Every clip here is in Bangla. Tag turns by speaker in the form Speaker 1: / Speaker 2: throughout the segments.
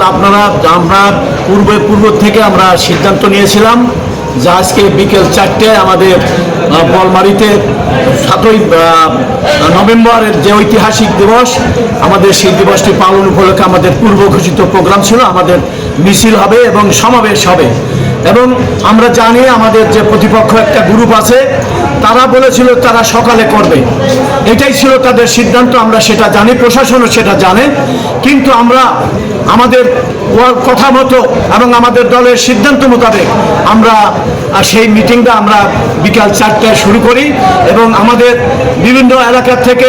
Speaker 1: আপনারা আমরা পূর্বে পূর্ব থেকে আমরা সিদ্ধান্ত নিয়েছিলাম যে আজকে বিকেল চারটায় আমাদের বলমারিতে সাতই নভেম্বরের যে ঐতিহাসিক দিবস, আমাদের সেই দিবসটি পালন উপলক্ষে আমাদের পূর্ব ঘোষিত প্রোগ্রাম ছিল, আমাদের মিছিল হবে এবং সমাবেশ হবে। এবং আমরা জানি আমাদের যে প্রতিপক্ষ একটা গ্রুপ আছে, তারা বলেছিল তারা সকালে করবে। এটাই ছিল তাদের সিদ্ধান্ত, আমরা সেটা জানি, প্রশাসনও সেটা জানে। কিন্তু আমরা আমাদের কথা মতো এবং আমাদের দলের সিদ্ধান্ত মোতাবেক আমরা সেই মিটিংটা আমরা বিকাল চারটায় শুরু করি এবং আমাদের বিভিন্ন এলাকার থেকে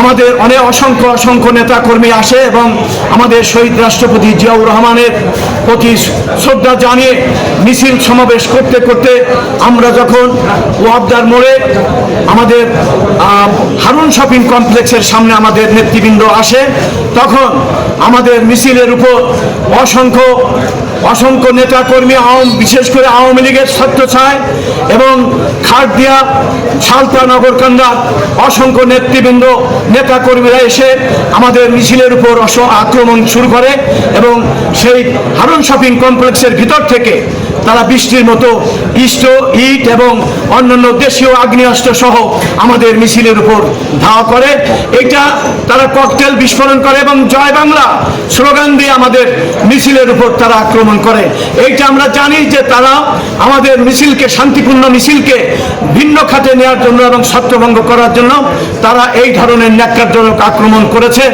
Speaker 1: আমাদের অনেক অসংখ্য অসংখ্য নেতা কর্মী আসে এবং আমাদের শহীদ রাষ্ট্রপতি জিয়াউর রহমানের প্রতি শ্রদ্ধা জানিয়ে মিছিল সমাবেশ করতে করতে আমরা যখন ওয়াবদার মোড়ে আমাদের হারুন শপিং কমপ্লেক্সের সামনে আমাদের নেতৃবৃন্দ আসে, তখন আমাদের মিছিলের উপর অসংখ্য অসংখ্য নেতা কর্মী আওয়াম, বিশেষ করে আওয়ামী লীগের ছত্রছায় এবং খাটদিয়া, সালতা নগরকান্দা অসংখ্য নেতৃবৃন্দ নেতা কর্মীরা এসে আমাদের মিছিলের উপর আক্রমণ শুরু করে এবং সেই হারুন শপিং কমপ্লেক্সের ভিতর থেকে তারা বৃষ্টির মতো ইষ্ট ইট এবং অন্যান্য দেশীয় আগ্নেয়াস্ত্র সহ আমাদের মিছিলের উপর ধাওয়া করে। এটা তারা ককটেল বিস্ফোরণ করে এবং জয় বাংলা স্লোগান দিয়ে আমাদের মিছিলের উপর তারা আক্রমণ করে। এইটা আমরা জানি যে তারা আমাদের মিছিলকে, শান্তিপূর্ণ মিছিলকে ভিন্ন খাতে নেওয়ার জন্য এবং ছত্রভঙ্গ করার জন্য তারা এই ধরনের ন্যাক্কারজনক আক্রমণ করেছে।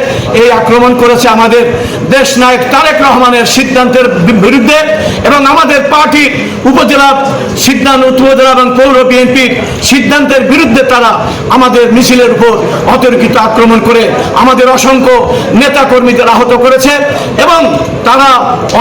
Speaker 1: এই আক্রমণ করেছে আমাদের দেশ নায়ক তারেক রহমানের সিদ্ধান্তের বিরুদ্ধে এবং আমাদের পার্টির উপজেলা সিদ্ধান্ত উপজেলা এবং পৌর বিএনপির সিদ্ধান্তের বিরুদ্ধে তারা আমাদের মিছিলের উপর অতর্কিত আক্রমণ করে আমাদের অসংখ্য নেতা কর্মীদের আহত করেছে এবং তারা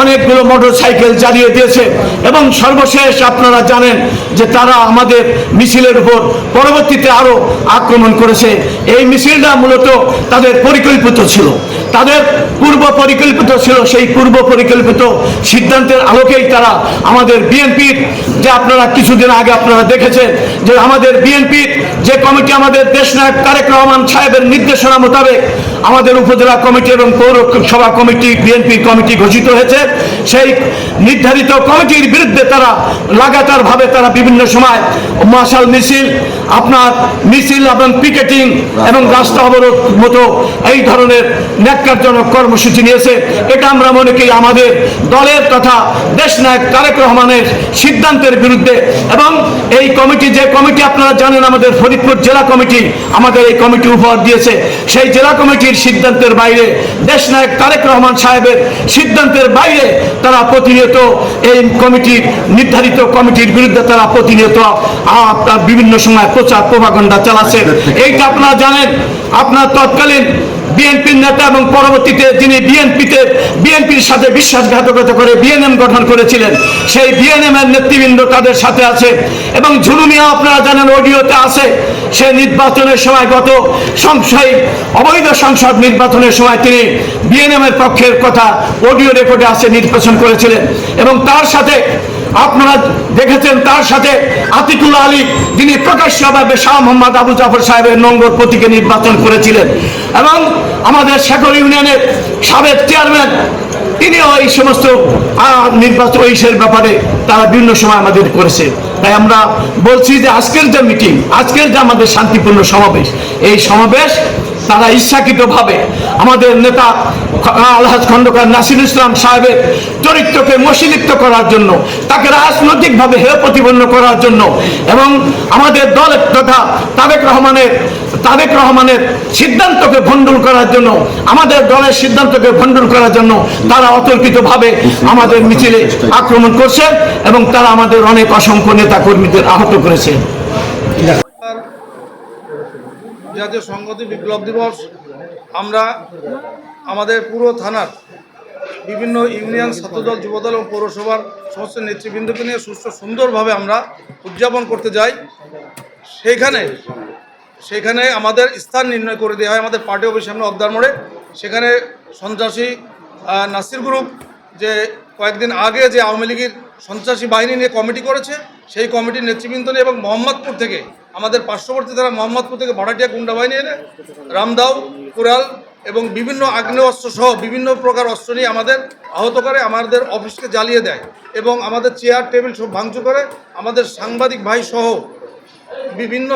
Speaker 1: অনেকগুলো মোটর সাইকেল জ্বালিয়ে দিয়েছে এবং সর্বশেষ আপনারা জানেন যে তারা আমাদের মিছিলের উপর পরবর্তীতে আরও আক্রমণ করেছে। এই মিছিলটা মূলত তাদের পরিকল্পিত ছিল। তাদের পূর্ব পরিকল্পিত ছিল, সেই পূর্ব পরিকল্পিত সিদ্ধান্তের আলোকেই তারা আমাদের বিএনপির যে আপনারা কিছুদিন আগে আপনারা দেখেছেন যে আমাদের বিএনপির যে কমিটি আমাদের দেশনায়ক তারেক রহমান সাহেবের নির্দেশনা মোতাবেক আমাদের উপজেলা কমিটি এবং পৌরসভা কমিটি বিএনপি কমিটি ঘোষিত হয়েছে। সেই নির্ধারিত কমিটির বিরুদ্ধে তারা লাগাতারভাবে তারা বিভিন্ন সময় মার্শাল মিছিল, আপনার মিছিল এবং পিকেটিং এবং রাস্তা অবরোধ মতো এই ধরনের ন্যাক্কারজনক কর্মসূচি নিয়েছে। এটা আমরা মনে করি আমাদের দলের তথা দেশনায়ক তারেক রহমানের সিদ্ধান্তের বিরুদ্ধে। এবং এই কমিটি, যে কমিটি আপনারা জানেন আমাদের ফরিদপুর জেলা কমিটি, আমাদের এই কমিটি উপহার দিয়েছে। সেই জেলা কমিটির সিদ্ধান্তের বাইরে দেশনায়ক তারেক রহমান সাহেবের সিদ্ধান্তের বাইরে তারা প্রতিনিয়ত এই কমিটির নির্ধারিত কমিটির বিরুদ্ধে তারা প্রতিনিয়ত আপনার বিভিন্ন সময় প্রচার প্রভাগণ্ডা চালাচ্ছে। এইটা আপনারা জানেন। আপনার তৎকালীন বিএনপির নেতা এবং পরবর্তীতে যিনি বিএনপিতে, বিএনপির সাথে বিশ্বাসঘাতকতা করে বিএনএম গঠন করেছিলেন, সেই বিএনএম এর নেতৃবৃন্দ তাদের সাথে আছে। এবং ঝুনু মিয়া আপনারা জানেন, অডিওতে আছে। সে নির্বাচনের সময় গত সংশয়, অবৈধ সংসদ নির্বাচনের সময় তিনি বিএনএম এর পক্ষের কথা অডিও রেকর্ডে আছে নির্বাচন করেছিলেন। এবং তার সাথে আপনারা দেখেছেন তার সাথে আতিকুল আলী, যিনি প্রকাশ্যভাবে শাহ মোহাম্মদ আবু জাফর সাহেবের নঙ্গর প্রতীকে নির্বাচন করেছিলেন। এবং আমাদের শেখর ইউনিয়নের সাবেক চেয়ারম্যান, তিনিও এই সমস্ত নির্বাচন ইসের ব্যাপারে তারা বিভিন্ন সময় আমাদের করেছে। তাই আমরা বলছি যে আজকের যে মিটিং, আজকের যে আমাদের শান্তিপূর্ণ সমাবেশ, এই সমাবেশ তারা ইচ্ছাকৃতভাবে আমাদের নেতা আলহাজ খন্দকার নাসির ইসলাম সাহেবের চরিত্রকে মশিলিপ্ত করার জন্য, তাকে রাজনৈতিকভাবে প্রতিপন্ন করার জন্য এবং আমাদের তথা তারেক রহমানের তারেক রহমানের সিদ্ধান্তকে ভণ্ডুল করার জন্য, আমাদের দলের সিদ্ধান্তকে ভণ্ডুল করার জন্য তারা অতর্কিতভাবে আমাদের মিছিলে আক্রমণ করছে এবং তারা আমাদের অনেক অসংখ্য নেতা কর্মীদের আহত করেছে।
Speaker 2: জাতীয় বিপ্লব দিবস, আমরা আমাদের পুরো থানার বিভিন্ন ইউনিয়ন, ছাত্রদল, যুবদল এবং পৌরসভার সমস্ত নেতৃবৃন্দকে নিয়ে সুস্থ সুন্দরভাবে আমরা উদযাপন করতে যাই। সেইখানে সেখানে আমাদের স্থান নির্ণয় করে দেওয়া হয়। আমাদের পার্টি অফিস সামনে অবদার মোড়ে। সেখানে সন্ত্রাসী নাসির গ্রুপ যে কয়েকদিন আগে যে আওয়ামী লীগের সন্ত্রাসী বাহিনী নিয়ে কমিটি করেছে, সেই কমিটির নেতৃবৃন্দ নিয়ে এবং মোহাম্মদপুর থেকে আমাদের পার্শ্ববর্তী তারা মোহাম্মদপুর থেকে ভাড়াটিয়া গুন্ডা বাহিনী এনে রামদাও কুড়াল এবং বিভিন্ন আগ্নেয় অস্ত্র সহ বিভিন্ন প্রকার অস্ত্র নিয়ে আমাদের আহত করে, আমাদের অফিসকে জ্বালিয়ে দেয় এবং আমাদের চেয়ার, টেবিল সব ভাঙচুর করে, আমাদের সাংবাদিক ভাই সহ বিভিন্ন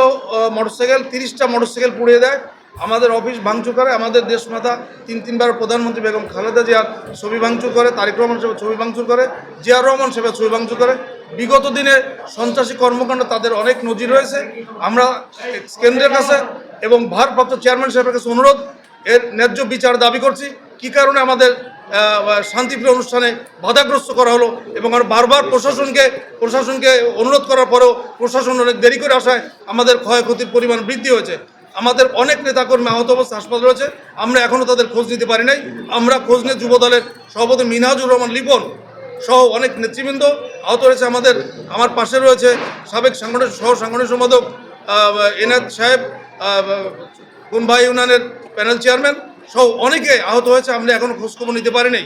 Speaker 2: মোটরসাইকেল, তিরিশটা মোটরসাইকেল পুড়িয়ে দেয়। আমাদের অফিস ভাঙচুর করে, আমাদের দেশমাতা তিন, তিনবার প্রধানমন্ত্রী বেগম খালেদা জিয়ার ছবি ভাঙচুর করে, তারিক রহমান সাহেবের ছবি ভাঙচুর করে জিয়ার রহমান সাহেবের ছবি ভাঙচুর করে। বিগত দিনে সন্ত্রাসী কর্মকাণ্ড তাদের অনেক নজির রয়েছে। আমরা কেন্দ্রের কাছে এবং ভারপ্রাপ্ত চেয়ারম্যান সাহেবের কাছে অনুরোধ এর ন্যায্য বিচার দাবি করছি। কি কারণে আমাদের শান্তিপ্রিয় অনুষ্ঠানে বাধাগ্রস্ত করা হলো এবং আর বারবার প্রশাসনকে প্রশাসনকে অনুরোধ করার পরেও প্রশাসন অনেক দেরি করে আসায় আমাদের ক্ষয়ক্ষতির পরিমাণ বৃদ্ধি হয়েছে। আমাদের অনেক নেতাকর্মী আহত অবস্থা হাসপাতালে রয়েছে। আমরা এখনও তাদের খোঁজ নিতে পারি নাই। আমরা খোঁজ নিয়ে যুব দলের সভাপতি মিনহাজুর রহমান লিপন সহ অনেক নেতৃবৃন্দ আহত রয়েছে আমাদের। আমার পাশে রয়েছে সাবেক সাংগঠনিক সহ সাংগঠনিক সম্পাদক এনাদ সাহেব কুনভা ইউনিয়নের প্যানেল চেয়ারম্যান সহ অনেকে আহত হয়েছে, আমরা এখনও খোঁজখবর নিতে পারি নাই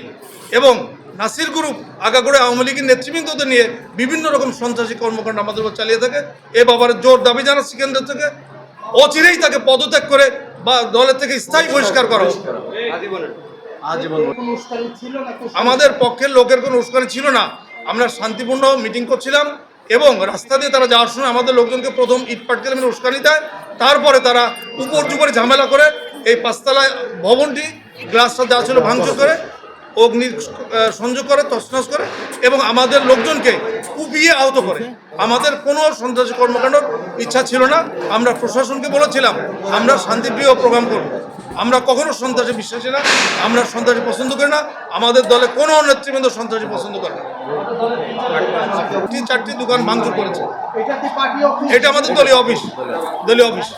Speaker 2: এবং নাসির গ্রুপ, আগাগোড়ে আওয়ামী লীগের নেতৃবৃন্দদের নিয়ে বিভিন্ন রকম সন্ত্রাসী কর্মকাণ্ড আমাদের উপর চালিয়ে থাকে। এ ব্যাপারে জোর দাবি জানাচ্ছি কেন্দ্র থেকে। অচিরেই তাকে পদত্যাগ করে বা দলের থেকে স্থায়ী বহিষ্কার করা আমাদের পক্ষের লোকের কোনো উস্কানি ছিল না। আমরা শান্তিপূর্ণ মিটিং করছিলাম এবং রাস্তা দিয়ে তারা যাওয়ার সময় আমাদের লোকজনকে প্রথম ইট পাটকেল উস্কানি দেয়। তারপরে তারা উপর ঝামেলা করে এই পাঁচতলায় ভবনটি গ্লাসটা যা ছিল ভাঙচুর করে অগ্নি সংযোগ করে তছনছ করে এবং আমাদের লোকজনকে কুপিয়ে আহত করে। আমাদের কোনো সন্ত্রাসী কর্মকাণ্ডর ইচ্ছা ছিল না। আমরা প্রশাসনকে বলেছিলাম আমরা শান্তিপ্রিয় প্রোগ্রাম করব। আমরা কখনো সন্ত্রাসী বিশ্বাসী না আমরা সন্ত্রাসী পছন্দ করি না। আমাদের দলে কোনো নেতৃবৃন্দ সন্ত্রাসী পছন্দ করে না। তিন চারটি দোকান ভাঙচুর করেছে। এটা আমাদের দলীয় অফিস। দলীয় অফিস।